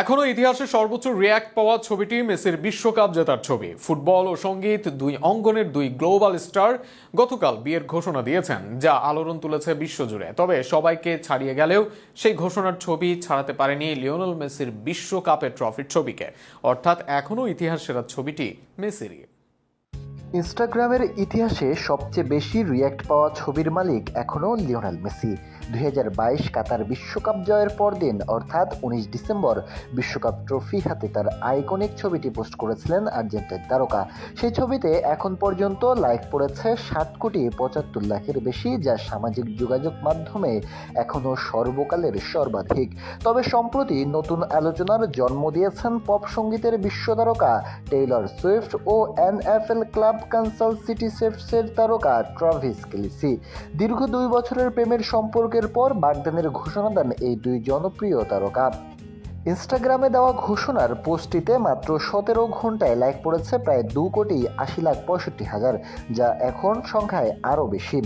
এখনও ইতিহাসে সর্বোচ্চ রিয়্যাক্ট পাওয়া ছবিটি মেসির বিশ্বকাপ জেতার ছবি। ফুটবল ও সংগীত দুই অঙ্গনের দুই গ্লোবাল স্টার গতকাল বিয়ের ঘোষণা দিয়েছেন, যা আলোড়ন তুলেছে বিশ্বজুড়ে। তবে সবাইকে ছাড়িয়ে গেলেও সেই ঘোষণার ছবি ছাড়াতে পারেনি লিওনেল মেসির বিশ্বকাপের ট্রফির ছবিকে। অর্থাৎ এখনও ইতিহাস সেরা ছবিটি মেসিরই। ইনস্টাগ্রামের ইতিহাসে সবচেয়ে বেশি রিয়্যাক্ট পাওয়া ছবির মালিক এখনও লিওনেল মেসি। দুই হাজার বাইশ কাতার বিশ্বকাপ জয়ের পরদিন, অর্থাৎ উনিশ ডিসেম্বর, বিশ্বকাপ ট্রফি হাতে তার আইকনিক ছবিটি পোস্ট করেছিলেন আর্জেন্টাইন তারকা। সেই ছবিতে এখন পর্যন্ত লাইক পড়েছে সাত কোটি পঁচাত্তর লাখের বেশি, যা সামাজিক যোগাযোগ মাধ্যমে এখনও সর্বকালের সর্বাধিক। তবে সম্প্রতি নতুন আলোচনার জন্ম দিয়েছেন পপ সঙ্গীতের বিশ্ব তারকা টেইলর সুইফট ও এনএফএল ক্লাব কানসাল সিটি সেফসের তারকা ট্রাভিস কেলিসি। দীর্ঘ দুই বছরের প্রেমের সম্পর্কের পর বাগদানের ঘোষণা দেন এই দুই জনপ্রিয় তারকা। ইনস্টাগ্রামে দেওয়া ঘোষণার পোস্টটিতে মাত্র সতেরো ঘন্টায় লাইক পড়েছে প্রায় দু কোটি আশি লাখ পঁয়ষট্টি হাজার, যা এখন সংখ্যায় আরও বেশি।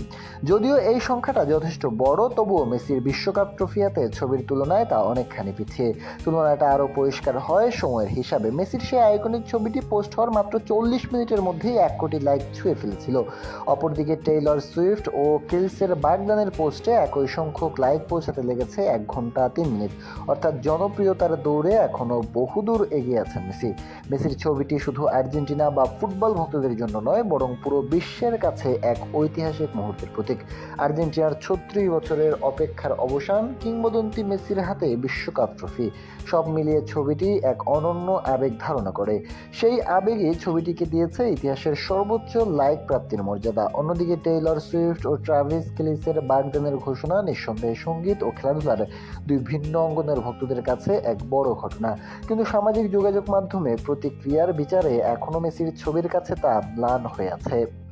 যদিও এই সংখ্যাটা যথেষ্ট বড়, তবুও মেসির বিশ্বকাপ ট্রফিয়াতে ছবির তুলনায় তা অনেকখানি পিছিয়ে। তুলনাটা আরও পরিষ্কার হয় সময়ের হিসাবে। মেসির সেই আইকনিক ছবিটি পোস্ট হওয়ার মাত্র চল্লিশ মিনিটের মধ্যেই এক কোটি লাইক ছুঁয়ে ফেলেছিল। অপরদিকে টেইলর সুইফট ও কিলসের বাগদানের পোস্টে একই সংখ্যক লাইক পৌঁছাতে লেগেছে এক ঘণ্টা তিন মিনিট। অর্থাৎ জনপ্রিয়তার দৌড়ে এখনও বহুদূর এগিয়ে আছেন মেসি। মেসির ছবিটি শুধু আর্জেন্টিনা বা ফুটবল ভক্তদের জন্য নয়, বরং পুরো বিশ্বের কাছে এক ঐতিহাসিক মুহূর্তের প্রতীক। আর্জেন্টিনার ছত্রিশ বছরের অপেক্ষার অবসান কিংবদন্তি মেসির হাতে বিশ্বকাপ ট্রফি। সব মিলিয়ে ছবিটি এক অনন্য আবেগ ধারণা করে। সেই আবেগে ছবিটিকে দিয়েছে ইতিহাসের সর্বোচ্চ লাইক প্রাপ্তির মর্যাদা। অন্যদিকে টেইলর সুইফট ও ট্রাভিস কেলিসের বাগদানের ঘোষণা নিঃসন্দেহে সংগীত ও খেলাধুলার দুই ভিন্ন অঙ্গনের ভক্তদের কাছে এক বড় ঘটনা। কিন্তু সামাজিক যোগাযোগ মাধ্যমে প্রতিক্রিয়ার বিচারে এখনও মেসির ছবির কাছে তা ম্লান হয়ে আছে।